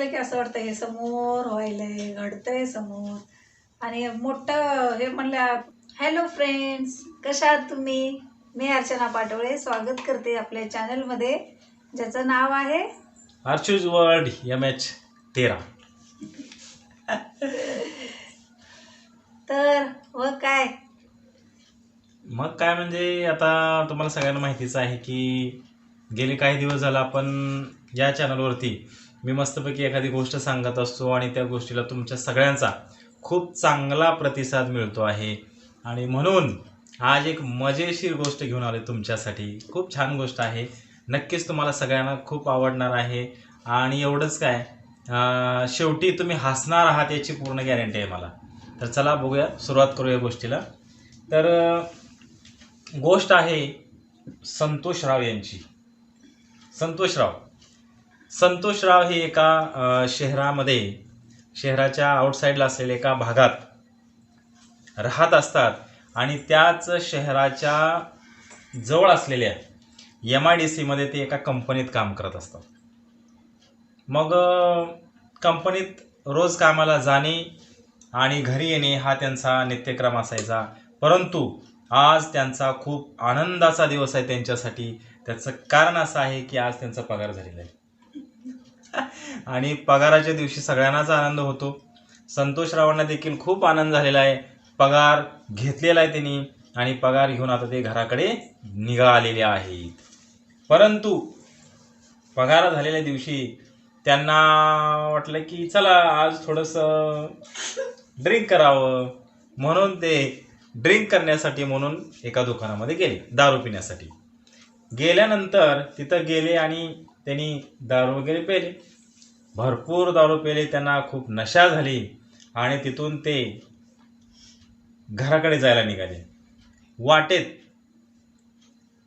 गेलं की असं वाटतं हे समोर व्हायलंय घडतंय समोर. आणि मोठं हे म्हणलं हॅलो फ्रेंड्स कशा आहात तुम्ही? मी अर्चना पाटोळे स्वागत करते आपल्या चॅनलमध्ये ज्याचं नाव आहे आर्चूज वर्ल्ड एम एच तेरा. तर व काय? मग काय म्हणजे आता तुम्हाला सगळ्यांना माहितीच आहे की गेले काही दिवस झाला आपण या चॅनलवरती मी मस्तपैकी एखादी गोष्ट सांगत असतो आणि त्या गोष्टीला तुमच्या सगळ्यांचा खूप चांगला प्रतिसाद मिळतो आहे. आणि म्हणून आज एक मजेशीर गोष्ट घेऊन आलो तुमच्यासाठी. खूप छान गोष्ट आहे. नक्कीच तुम्हाला सगळ्यांना खूप आवडणार आहे. आणि एवढंच काय शेवटी तुम्ही हसणार आहात याची पूर्ण गॅरंटी आहे मला. तर चला बघूया सुरुवात करूया गोष्टीला. तर गोष्ट आहे संतोषराव यांची. संतोषराव संतोषराव हे एका शहरामध्ये शहराच्या आउटसाईडला असलेल्या एका भागात राहत असतात आणि त्याच शहराच्या जवळ असलेल्या एम आय डी सीमध्ये ते एका कंपनीत काम करत असतात. मग कंपनीत रोज कामाला जाणे आणि घरी येणे हा त्यांचा नित्यक्रम असायचा. परंतु आज त्यांचा खूप आनंदाचा दिवस आहे त्यांच्यासाठी. त्याचं कारण असं आहे की आज त्यांचा पगार झालेला आहे. आणि पगाराच्या दिवशी सगळ्यांनाच आनंद होतो. संतोषरावांना देखील खूप आनंद झालेला आहे. पगार घेतलेला आहे त्यांनी आणि पगार घेऊन आता ते घराकडे निघालेले आहेत. परंतु पगार झालेल्या दिवशी त्यांना वाटलं की चला आज थोडंसं ड्रिंक करावं. म्हणून ते ड्रिंक करण्यासाठी म्हणून एका दुकानामध्ये गेले दारू पिण्यासाठी. गेल्यानंतर तिथं गेले आणि त्यांनी दारू वगैरे पेले भरपूर दारू पेले त्यांना खूप नशा झाली आणि तिथून ते घराकडे जायला निघाले. वाटेत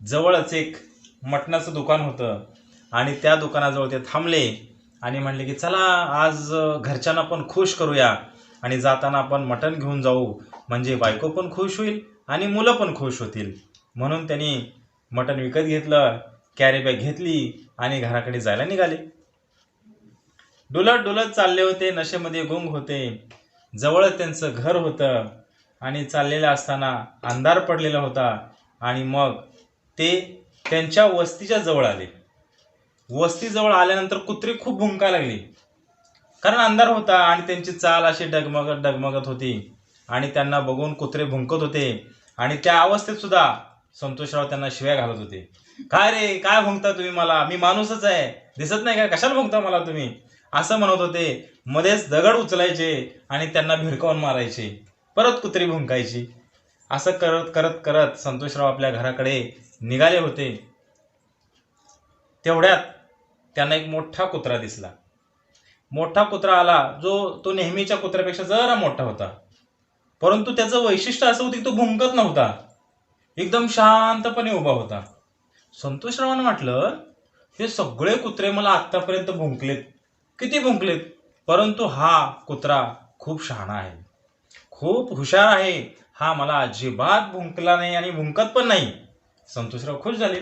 जवळच एक मटणाचं दुकान होतं आणि त्या दुकानाजवळ ते थांबले आणि म्हणले की चला आज घरच्यांना पण खुश करूया आणि जाताना आपण मटण घेऊन जाऊ. म्हणजे बायको पण खुश होईल आणि मुलं पण खुश होतील. म्हणून त्यांनी मटण विकत घेतलं कॅरी बॅग घेतली आणि घराकडे जायला निघाले. डुलत डुलत चालले होते नशेमध्ये गुंग होते. जवळच त्यांचं घर होतं आणि चाललेलं असताना अंधार पडलेला होता आणि मग ते त्यांच्या वस्तीच्या जवळ आले. वस्तीजवळ आल्यानंतर कुत्री खूप भुंका लागली. कारण अंधार होता आणि त्यांची चाल अशी डगमगत डगमगत होती आणि त्यांना बघून कुत्रे भुंकत होते आणि त्या अवस्थेत सुद्धा संतोषराव त्यांना शिव्या घालत होते. काय रे काय भुंकता तुम्ही मला? मी माणूसच आहे. दिसत नाही का? कशाला भुंकता मला तुम्ही? असं म्हणत होते मध्येच दगड उचलायचे आणि त्यांना भिरकावून मारायचे परत कुत्री भुंकायची. असं करत करत करत संतोषराव आपल्या घराकडे निघाले होते. तेवढ्यात त्यांना एक मोठा कुत्रा दिसला. मोठा कुत्रा आला जो तो नेहमीच्या कुत्र्यापेक्षा जरा मोठा होता. परंतु त्याचं वैशिष्ट्य असं होतं की तो भुंकत नव्हता. एकदम शांतपणे उभा होता. संतोषरावांना म्हटलं हे सगळे कुत्रे मला आत्तापर्यंत भुंकलेत. किती भुंकलेत? परंतु हा कुत्रा खूप शहाणा आहे. खूप हुशार आहे. हा मला अजिबात भुंकला नाही आणि भुंकत पण नाही. संतोषराव खुश झाले.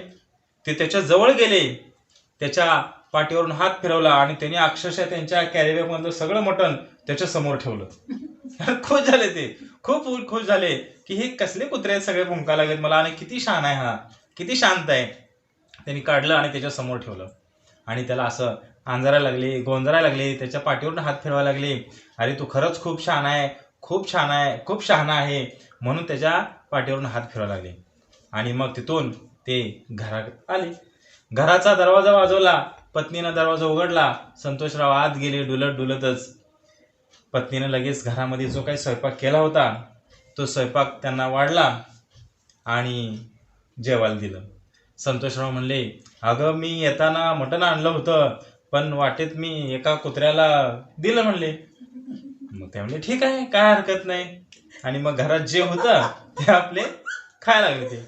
ते त्याच्याजवळ गेले. त्याच्या पाठीवरून हात फिरवला आणि त्याने अक्षरशः त्यांच्या कॅरीबॅगमधलं सगळं मटण त्याच्यासमोर ठेवलं. खुश झाले ते. खूप खुश झाले की हे कसले कुत्रे आहेत सगळे भुंका लागेल मला आणि किती शान आहे हा. किती शांत आहे. त्यांनी काढलं आणि त्याच्यासमोर ठेवलं. आणि त्याला असं आंजरायला लागले गोंजरायला लागले त्याच्या पाठीवरून हात फिरवायला लागले. अरे तू खरंच खूप छान आहे खूप छान आहे खूप शहाणा आहे म्हणून त्याच्या पाठीवरून हात फिरवायला लागले. आणि मग तिथून ते घरात आले. घराचा दरवाजा वाजवला पत्नीनं दरवाजा उघडला संतोषराव आत गेले डुलत डुलतच. पत्नीनं लगेच घरामध्ये जो काही स्वयंपाक केला होता तो स्वयंपाक त्यांना वाढला आणि जेवायला दिलं. संतोषराव म्हणले अगं मी येताना मटण आणलं होतं पण वाटेत मी एका कुत्र्याला दिलं म्हणले. मग ते म्हणले ठीक आहे काय हरकत नाही. आणि मग घरात जे होतं ते आपले खायला लागले. ते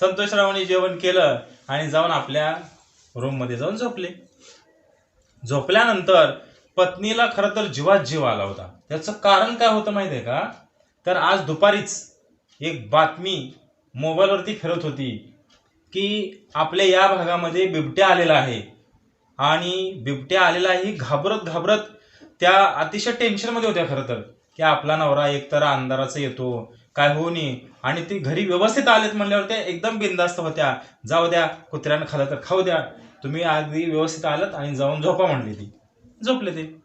संतोषरावांनी जेवण केलं आणि जाऊन आपल्या रूममध्ये जाऊन झोपले. झोपल्यानंतर पत्नीला खरं तर जीवात जीव आला होता. त्याचं कारण काय होतं माहिती आहे का? तर आज दुपारीच एक बातमी मोबाईलवरती फिरत होती. की आपल्या या भागामध्ये बिबट्या आलेला आहे. आणि बिबट्या आलेला आहे घाबरत घाबरत त्या अतिशय टेन्शनमध्ये होत्या खरं तर की आपला नवरा एकतर अंधाराचा येतो काय होऊ नये. आणि ती घरी व्यवस्थित आलेत म्हणल्यावर त्या एकदम बिंदास्त होत्या. जाऊ द्या कुत्र्यानं खाल्लं तर खाऊ द्या. तुम्ही अगदी व्यवस्थित आलात आणि जाऊन झोपा म्हणली ती. झोपले ते.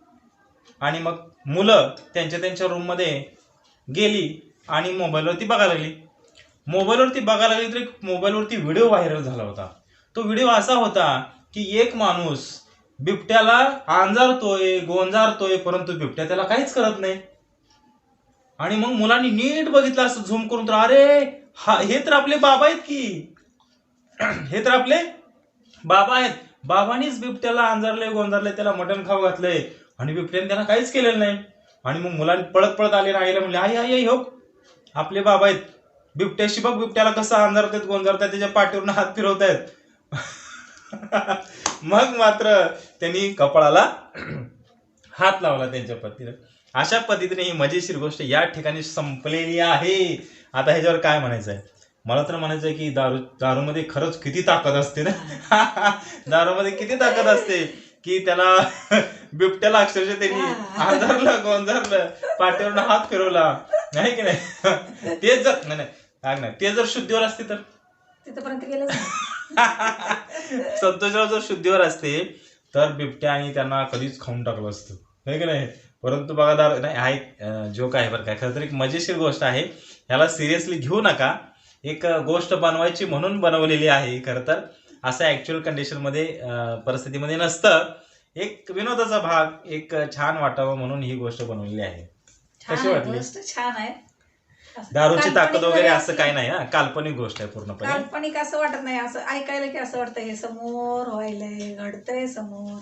आणि मग मुलं त्यांच्या त्यांच्या रूममध्ये गेली आणि मोबाईलवरती बघायला लागली. मोबाईलवरती बघायला लागली तर एक मोबाईलवरती व्हिडिओ व्हायरल झाला होता. तो व्हिडिओ असा होता की एक माणूस बिबट्याला अंजारतोय गोंजारतोय परंतु बिबट्या त्याला काहीच करत नाही. आणि मग मुलांनी नीट बघितलं असं झूम करून तर अरे हा हे तर आपले बाबा आहेत की. हे तर आपले बाबा आहेत. बाबांनीच बिबट्याला अंजारलंय गोंजारलंय त्याला मटण खाऊ घातलंय आणि बिबट्याने त्यांना काहीच केलेलं नाही. आणि मग मुलांनी पळत पळत आले आणि आईला म्हणले आई आई आई हो आपले बाबा आहेत. बिबट्याशी बघ बिबट्याला कसं अंधारतात गोंजारतात त्याच्या पाठीवरून हात फिरवतायत. मग मात्र त्यांनी कपाळाला हात लावला त्यांच्या पतीला अशा पद्धतीने ही मजेशीर गोष्ट या ठिकाणी संपलेली आहे. आता ह्याच्यावर काय म्हणायचं आहे मला तर म्हणायचं आहे की दारू दारूमध्ये खरंच किती ताकद असते ना? दारूमध्ये किती ताकद असते की त्याला बिबट्याला अक्षरशः त्यांनी आधारलं गोंधरलं पाठीवरून हात फिरवला. नाही की नाही? तेच जर नाही. नाही नाही ते जर शुद्धीवर असते तर? तिथपर्यंत गेलं संतोषराव जर शुद्धीवर असते तर बिबट्या आणि त्यांना कधीच खाऊन टाकलं असतं. हे की नाही? परंतु बघा दार नाही हा एक जोक आहे बरं काय खरं तर एक मजेशीर गोष्ट आहे. ह्याला सिरियसली घेऊ नका. एक गोष्ट बनवायची म्हणून बनवलेली आहे. खरं तर असं ऍक्च्युअल कंडिशनमध्ये परिस्थितीमध्ये नसतं. एक विनोदाचा भाग एक छान वाटावं म्हणून ही गोष्ट बनवलेली आहे. कशी वाटली? छान आहे. दारूची ताकद वगैरे जरी असं काही नाही हा काल्पनिक गोष्ट आहे पूर्णपणे. काल्पनिक असं वाटत नाही असं ऐकायला की असं वाटतं हे समोर व्हायलंय घडतंय समोर.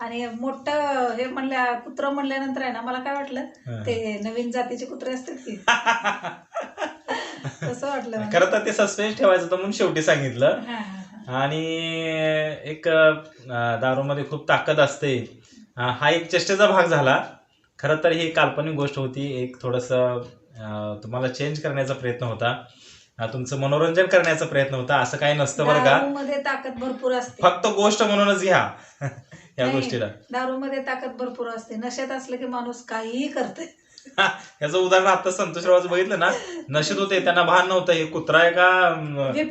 आणि मोठं हे म्हणल्या कुत्र म्हणल्यानंतर आहे ना मला काय वाटलं. ते नवीन जातीचे कुत्रे असतात की. तसं वाटलं. खरं तर ते सस्पेन्स ठेवायचं होतं म्हणून शेवटी सांगितलं. आणि एक दारूमध्ये खूप ताकद असते. हा एक चेष्टेचा भाग झाला. खरं तर ही काल्पनिक गोष्ट होती. एक थोडंसं तुम्हाला चेंज करण्याचा प्रयत्न होता. तुमचं मनोरंजन करण्याचा प्रयत्न होता. असं काही नसतं बरं का. दारूमध्ये ताकद भरपूर असते. फक्त गोष्ट म्हणूनच घ्या. या गोष्टीला. दारूमध्ये ताकद भरपूर असते. नशेत असलं की माणूस काहीही करते याचं उदाहरण आता संतोषरावाचं बघितलं ना? नशेत होते त्यांना भान नव्हतं. हे कुत्रा आहे का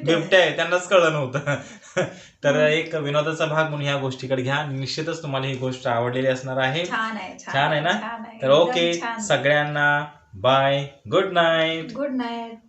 बिबट्या. आहे त्यांनाच कळलं नव्हतं. तर एक विनोदाचा भाग म्हणून ह्या गोष्टीकडे घ्या. निश्चितच तुम्हाला ही गोष्ट आवडलेली असणार आहे. छान आहे ना? तर ओके. सगळ्यांना Bye. Good night. Good night.